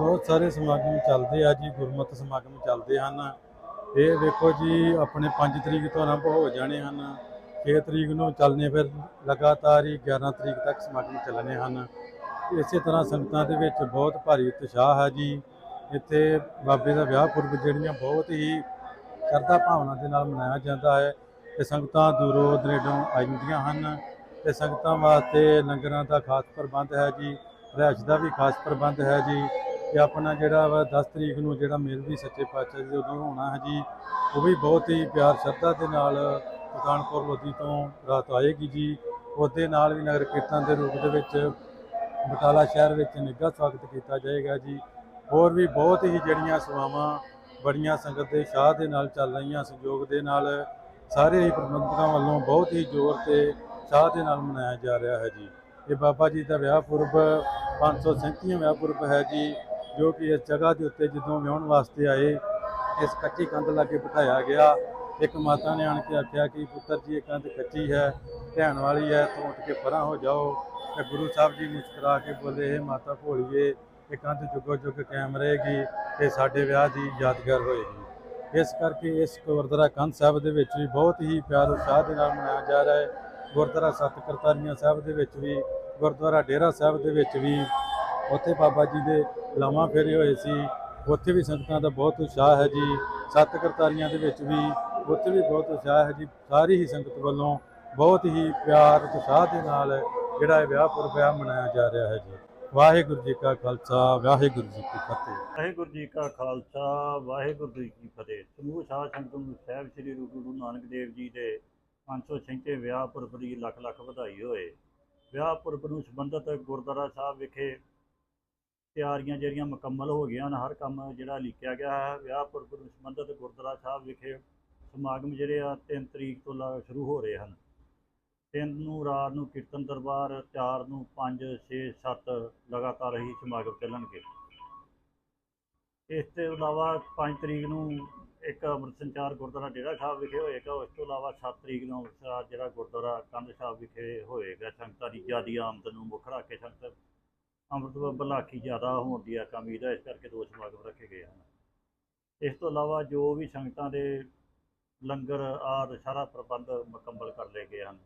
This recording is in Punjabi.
ਬਹੁਤ ਸਾਰੇ ਸਮਾਗਮ ਚੱਲਦੇ ਆ ਜੀ, ਗੁਰਮਤਿ ਸਮਾਗਮ ਚੱਲਦੇ ਹਨ। ਇਹ ਵੇਖੋ ਜੀ, ਆਪਣੇ 5 ਤਰੀਕ ਤੋਂ ਆਰੰਭ ਹੋ ਜਾਣੇ ਹਨ। 6 ਤਰੀਕ ਨੂੰ ਚੱਲਨੇ ਫਿਰ ਲਗਾਤਾਰ ਹੀ 11 ਤਰੀਕ ਤੱਕ ਸਮਾਗਮ ਚੱਲਣੇ ਹਨ। ਇਸੇ ਤਰ੍ਹਾਂ ਸੰਗਤਾਂ ਦੇ ਵਿੱਚ ਬਹੁਤ ਭਾਰੀ ਉਤਸ਼ਾਹ ਹੈ ਜੀ। ਇੱਥੇ ਬਾਬੇ ਦਾ ਵਿਆਹ ਪੁਰਬ ਜਿਹੜੀਆਂ ਬਹੁਤ ਹੀ ਸ਼ਰਧਾ ਭਾਵਨਾ ਦੇ ਨਾਲ ਮਨਾਇਆ ਜਾਂਦਾ ਹੈ। ਤੇ ਸੰਗਤਾਂ ਦੂਰੋਂ ਦਰੇਡੋਂ ਆਉਂਦੀਆਂ ਹਨ। ਤੇ ਸੰਗਤਾਂ ਵਾਸਤੇ ਲੰਗਰਾਂ ਦਾ ਖਾਸ ਪ੍ਰਬੰਧ ਹੈ ਜੀ। ਰਿਹਾਇਸ਼ ਦਾ ਵੀ ਖਾਸ ਪ੍ਰਬੰਧ ਹੈ ਜੀ। ਤੇ ਆਪਣਾ ਜਿਹੜਾ ਵਾ 10 ਤਰੀਕ ਨੂੰ ਜਿਹੜਾ ਮੇਲ ਵੀ ਸੱਚੇ ਪਾਤਸ਼ਾਹ ਜੀ ਉਦੋਂ ਹੋਣਾ ਹੈ ਜੀ, ਉਹ ਵੀ ਬਹੁਤ ਹੀ ਪਿਆਰ ਸ਼ਰਧਾ ਦੇ ਨਾਲ ਪਠਾਨਕੋਟ ਲੋਧੀ ਤੋਂ ਰਾਤ ਆਏਗੀ ਜੀ। ਉਹਦੇ ਨਾਲ ਵੀ ਨਗਰ ਕੀਰਤਨ ਦੇ ਰੂਪ ਦੇ ਵਿੱਚ ਬਟਾਲਾ ਸ਼ਹਿਰ ਵਿੱਚ ਨਿੱਘਾ ਸਵਾਗਤ ਕੀਤਾ ਜਾਏਗਾ ਜੀ। ਹੋਰ ਵੀ ਬਹੁਤ ਹੀ ਜਿਹੜੀਆਂ ਸੇਵਾਵਾਂ ਬੜੀਆਂ ਸੰਗਤ ਦੇ ਸ਼ਾਹ ਦੇ ਨਾਲ ਚੱਲ ਰਹੀਆਂ, ਸਹਿਯੋਗ ਦੇ ਨਾਲ ਸਾਰੇ ਹੀ ਪ੍ਰਬੰਧਕਾਂ ਵੱਲੋਂ ਬਹੁਤ ਹੀ ਜ਼ੋਰ ਤੇ ਸ਼ਾਹ ਦੇ ਨਾਲ ਮਨਾਇਆ ਜਾ ਰਿਹਾ ਹੈ ਜੀ। ਇਹ ਬਾਬਾ ਜੀ ਦਾ ਵਿਆਹ ਪੁਰਬ 537ਵਾਂ ਵਿਆਹ ਪੁਰਬ ਹੈ ਜੀ। ਜੋ ਕਿ ਇਸ ਜਗ੍ਹਾ ਦੇ ਉੱਤੇ ਜਦੋਂ ਵਿਆਹਣ ਵਾਸਤੇ ਆਏ, ਇਸ ਕੱਚੀ ਕੰਧ ਲਾਗੇ ਬਿਠਾਇਆ ਗਿਆ। ਇੱਕ ਮਾਤਾ ਨੇ ਆਣ ਕੇ ਆਖਿਆ ਕਿ ਪੁੱਤਰ ਜੀ, ਇਹ ਕੰਧ ਕੱਚੀ ਹੈ, ਧਿਆਨ ਵਾਲੀ ਹੈ, ਤੂੰ ਉੱਠ ਕੇ ਪਰਾਂ ਹੋ ਜਾਓ। ਤੇ ਗੁਰੂ ਸਾਹਿਬ ਜੀ ਮੁਸਕਰਾ ਕੇ ਬੋਲੇ ਇਹ ਮਾਤਾ ਭੋਲੀਏ, ਇਹ ਕੰਧ ਜੁਗੋ ਜੁਗ ਕਾਇਮ ਰਹੇਗੀ ਤੇ ਸਾਡੇ ਵਿਆਹ ਦੀ ਯਾਦਗਾਰ ਹੋਏਗੀ। ਇਸ ਕਰਕੇ ਇਸ ਗੁਰਦੁਆਰਾ ਕੰਧ ਸਾਹਿਬ ਦੇ ਵਿੱਚ ਵੀ ਬਹੁਤ ਹੀ ਪਿਆਰ ਉਤਸ਼ਾਹ ਦੇ ਨਾਲ ਮਨਾਇਆ ਜਾ ਰਿਹਾ ਹੈ। ਗੁਰਦੁਆਰਾ ਸਤਿ ਕਰਤਾਰੀਆਂ ਸਾਹਿਬ ਦੇ ਵਿੱਚ ਵੀ, ਗੁਰਦੁਆਰਾ ਡੇਰਾ ਸਾਹਿਬ ਦੇ ਵਿੱਚ ਵੀ ਉੱਥੇ ਬਾਬਾ ਜੀ ਦੇ ਲਾਵਾਂ ਫੇਰੇ ਹੋਏ ਸੀ। ਉੱਥੇ ਵੀ ਸੰਗਤਾਂ ਦਾ ਬਹੁਤ ਉਤਸ਼ਾਹ ਹੈ ਜੀ। ਸੱਤ ਕਰਤਾਰੀਆਂ ਦੇ ਵਿੱਚ ਵੀ ਉੱਥੇ ਵੀ ਬਹੁਤ ਉਤਸ਼ਾਹ ਹੈ ਜੀ। ਸਾਰੀ ਹੀ ਸੰਗਤ ਵੱਲੋਂ ਬਹੁਤ ਹੀ ਪਿਆਰ, ਉਤਸ਼ਾਹ ਦੇ ਨਾਲ ਜਿਹੜਾ ਇਹ ਵਿਆਹ ਪੁਰਬ ਹੈ ਮਨਾਇਆ ਜਾ ਰਿਹਾ ਹੈ ਜੀ। ਵਾਹਿਗੁਰੂ ਜੀ ਕਾ ਖਾਲਸਾ, ਵਾਹਿਗੁਰੂ ਜੀ ਕੀ ਫਤਿਹ। ਵਾਹਿਗੁਰੂ ਜੀ ਕਾ ਖਾਲਸਾ, ਵਾਹਿਗੁਰੂ ਜੀ ਕੀ ਫਤਿਹ। ਸਮੂਹ ਸਾਧ ਸੰਗਤ ਨੂੰ ਸਾਹਿਬ ਸ੍ਰੀ ਗੁਰੂ ਗੁਰੂ ਨਾਨਕ ਦੇਵ ਜੀ ਦੇ 536 ਵਿਆਹ ਪੁਰਬ ਦੀ ਲੱਖ ਲੱਖ ਵਧਾਈ ਹੋਏ। ਵਿਆਹ ਪੁਰਬ ਨੂੰ ਸੰਬੰਧਿਤ ਗੁਰਦੁਆਰਾ ਸਾਹਿਬ ਵਿਖੇ ਤਿਆਰੀਆਂ ਜਿਹੜੀਆਂ ਮੁਕੰਮਲ ਹੋ ਗਈਆਂ ਹਨ, ਹਰ ਕੰਮ ਜਿਹੜਾ ਲਿਖਿਆ ਗਿਆ ਹੈ, ਵਿਆਹ ਪੁਰਬ ਨੂੰ ਸੰਬੰਧਿਤ ਗੁਰਦੁਆਰਾ ਸਾਹਿਬ ਵਿਖੇ ਸਮਾਗਮ ਜਿਹੜੇ ਆ 3 ਤਰੀਕ ਤੋਂ ਲਾ ਸ਼ੁਰੂ ਹੋ ਰਹੇ ਹਨ। ਤਿੰਨ ਨੂੰ ਰਾਤ ਨੂੰ ਕੀਰਤਨ ਦਰਬਾਰ 4 ਨੂੰ 5 6 7 ਲਗਾਤਾਰ ਹੀ ਸਮਾਗਮ ਚੱਲਣਗੇ। ਇਸ ਤੋਂ ਇਲਾਵਾ 5 ਤਰੀਕ ਨੂੰ ਇੱਕ ਅੰਮ੍ਰਿਤ ਸੰਚਾਰ ਗੁਰਦੁਆਰਾ ਡੇਰਾ ਸਾਹਿਬ ਵਿਖੇ ਹੋਏਗਾ, ਉਸ ਤੋਂ ਇਲਾਵਾ 7 ਤਰੀਕ ਨੂੰ ਅੰਮ੍ਰਿਤਸਰ ਜਿਹੜਾ ਗੁਰਦੁਆਰਾ ਕੰਧ ਸਾਹਿਬ ਵਿਖੇ ਹੋਏਗਾ, ਸੰਗਤਾਂ ਦੀ ਜ਼ਿਆਦੀ ਆਮਦ ਨੂੰ ਮੁੱਖ ਰੱਖ ਕੇ ਸੰਗਤ ਅੰਮ੍ਰਿਤ ਬਲਾਕੀ ਜ਼ਿਆਦਾ ਹੋਣ ਦੀ ਆ ਕਮੀ ਦਾ ਇਸ ਕਰਕੇ ਦੋ ਸਮਾਗਮ ਰੱਖੇ ਗਏ ਹਨ। ਇਸ ਤੋਂ ਇਲਾਵਾ ਜੋ ਵੀ ਸੰਗਤਾਂ ਦੇ ਲੰਗਰ, ਆਦਿ ਸਾਰਾ ਪ੍ਰਬੰਧ ਮੁਕੰਮਲ ਕਰ ਲਏ ਗਏ ਹਨ।